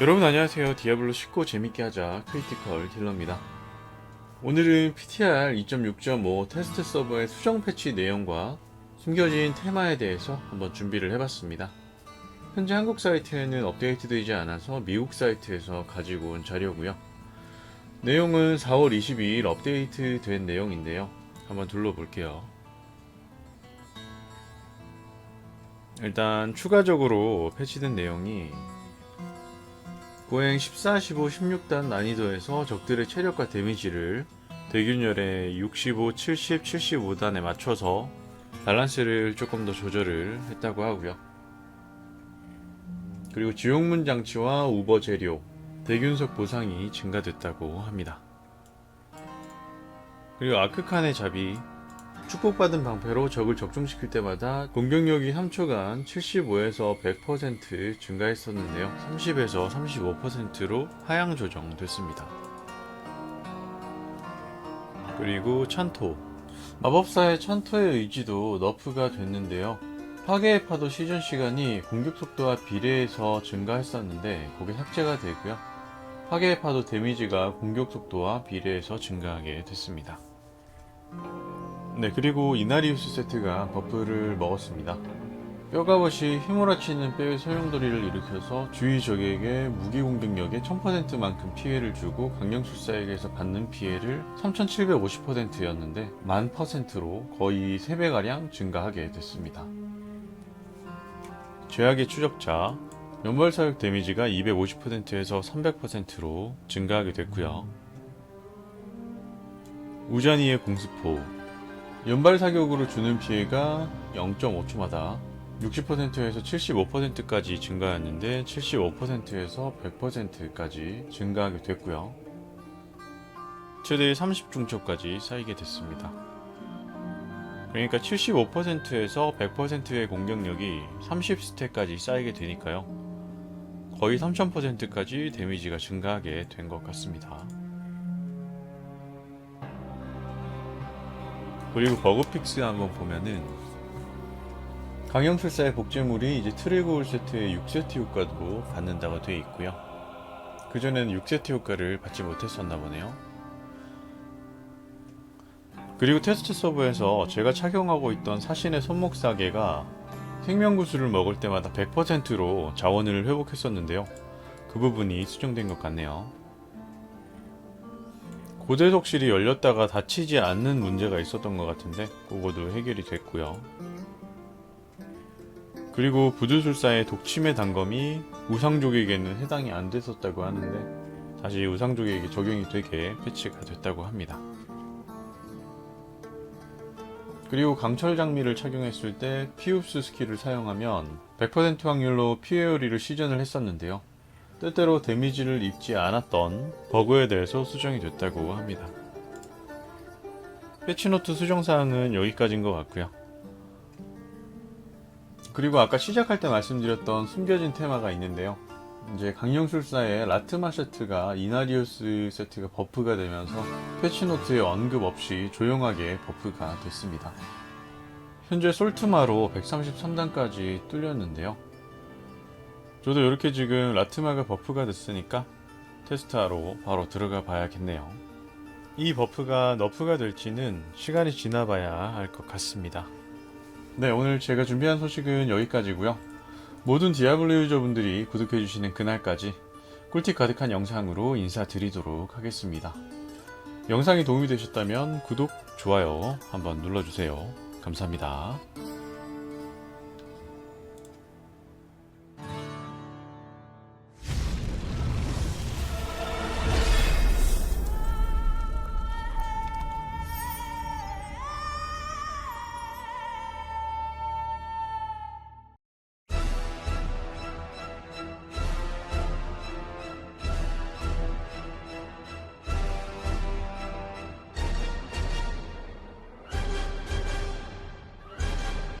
여러분 안녕하세요. 디아블로 쉽고 재밌게 하자 크리티컬 딜러입니다. 오늘은 PTR 2.6.5 테스트 서버의 수정 패치 내용과 숨겨진 테마에 대해서 한번 준비를 해봤습니다. 현재 한국 사이트에는 업데이트되지 않아서 미국 사이트에서 가지고 온 자료고요. 내용은 4월 22일 업데이트 된 내용인데요. 한번 둘러볼게요. 일단 추가적으로 패치된 내용이 고행 14, 15, 16단 난이도에서 적들의 체력과 데미지를 대균열의 65, 70, 75단에 맞춰서 밸런스를 조금 더 조절을 했다고 하고요. 그리고 지옥문 장치와 우버 재료, 대균석 보상이 증가됐다고 합니다. 그리고 아크칸의 잡이 축복받은 방패로 적을 적중시킬 때마다 공격력이 3초간 75에서 100% 증가했었는데요. 30에서 35%로 하향 조정됐습니다. 그리고 찬토. 마법사의 찬토의 의지도 너프가 됐는데요. 파괴의 파도 시전 시간이 공격 속도와 비례해서 증가했었는데 그게 삭제가 되고요. 파괴의 파도 데미지가 공격 속도와 비례해서 증가하게 됐습니다. 네, 그리고 이나리우스 세트가 버프를 먹었습니다. 뼈가벗이 휘몰아치는 뼈의 소용돌이를 일으켜서 주위 적에게 무기 공격력의 1000%만큼 피해를 주고 강령술사에게서 받는 피해를 3750%였는데 만 퍼센트로 거의 3배가량 증가하게 됐습니다. 죄악의 추적자 연발 사격 데미지가 250%에서 300%로 증가하게 됐고요. 우자니의 공수포 연발 사격으로 주는 피해가 0.5초마다 60%에서 75%까지 증가했는데 75%에서 100%까지 증가하게 됐고요. 최대 30중초까지 쌓이게 됐습니다. 그러니까 75%에서 100%의 공격력이 30스택까지 쌓이게 되니까요. 거의 3000%까지 데미지가 증가하게 된 것 같습니다. 그리고 버그픽스 한번 보면은 강형술사의 복제물이 이제 트리고울 세트의 6세트 효과도 받는다고 되어 있고요. 그전에는 6세트 효과를 받지 못했었나 보네요. 그리고 테스트 서버에서 제가 착용하고 있던 사신의 손목 사계가 생명구슬을 먹을 때마다 100%로 자원을 회복했었는데요. 그 부분이 수정된 것 같네요. 고대독실이 열렸다가 닫히지 않는 문제가 있었던 것 같은데 그거도 해결이 됐고요. 그리고 부두술사의 독침의 단검이 우상족에게는 해당이 안 됐었다고 하는데 다시 우상족에게 적용이 되게 패치가 됐다고 합니다. 그리고 강철 장미를 착용했을 때 피흡수 스킬을 사용하면 100% 확률로 피해 요리를 시전을 했었는데요. 때때로 데미지를 입지 않았던 버그에 대해서 수정이 됐다고 합니다. 패치노트 수정사항은 여기까지인 것 같고요. 그리고 아까 시작할 때 말씀드렸던 숨겨진 테마가 있는데요. 이제 강령술사의 라트마 세트가 이나리우스 세트가 버프가 되면서 패치노트에 언급 없이 조용하게 버프가 됐습니다. 현재 솔트마로 133단까지 뚫렸는데요. 저도 이렇게 지금 라트마가 버프가 됐으니까 테스트하러 바로 들어가 봐야겠네요. 이 버프가 너프가 될지는 시간이 지나봐야 알 것 같습니다. 네, 오늘 제가 준비한 소식은 여기까지고요. 모든 디아블로 유저분들이 구독해주시는 그날까지 꿀팁 가득한 영상으로 인사드리도록 하겠습니다. 영상이 도움이 되셨다면 구독, 좋아요 한번 눌러주세요. 감사합니다.